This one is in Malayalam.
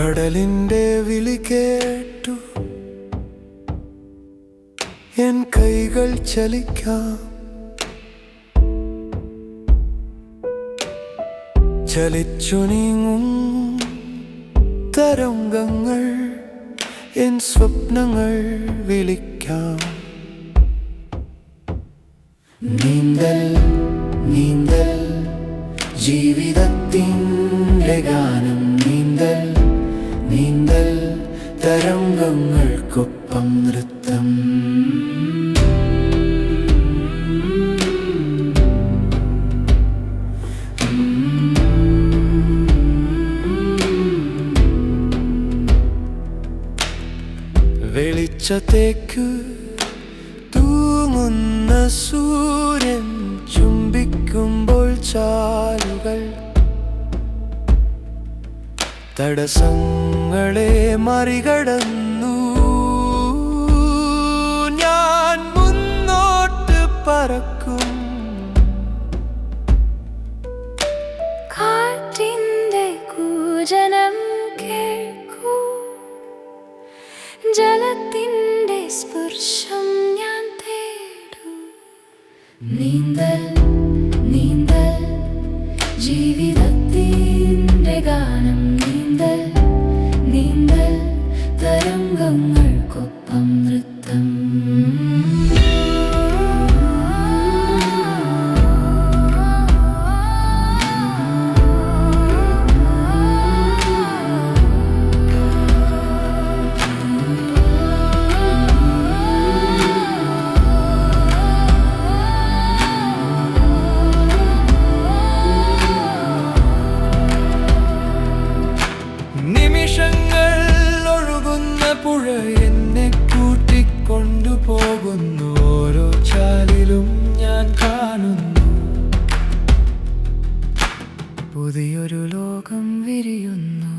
കടലിന്റെ വിളി കേട്ടു. എൻ കൈകൾ ചലിക്കാം. ചലിച്ചു നീങ്ങും തരംഗങ്ങൾ എൻ സ്വപ്നങ്ങൾ വിളിക്കാം. നീന്തൽ നീന്തൽ ജീവിതത്തിന്റെ ഗാനം. നീന്തൽ തരംഗങ്ങൾക്കൊപ്പം നൃത്തം. വെളിച്ചത്തേക്ക് തൂങ്ങുന്ന സൂര്യൻ ചുംബിക്കുമ്പോൾ ചാലുകൾ തടസ്സങ്ങളെ മറികടന്നു. ഞാൻ മുന്നോട്ട് പറക്കും. കാറ്റിന്റെ കൂജനം കേൾക്കൂ. ജലത്തിന്റെ സ്പർശം ഞാൻ തേടൂ. നീന്തൽ നീന്തൽ ജീവിതത്തിന്റെ ഗാനം തരംഗങ്ങൾക്കൊപ്പം പുഴ എന്നെ കൂട്ടിക്കൊണ്ടുപോകുന്നു ഓരോ ചാലിലും ഞാൻ കാണുന്നു. പുതിയൊരു ലോകം വിരിയുന്നു.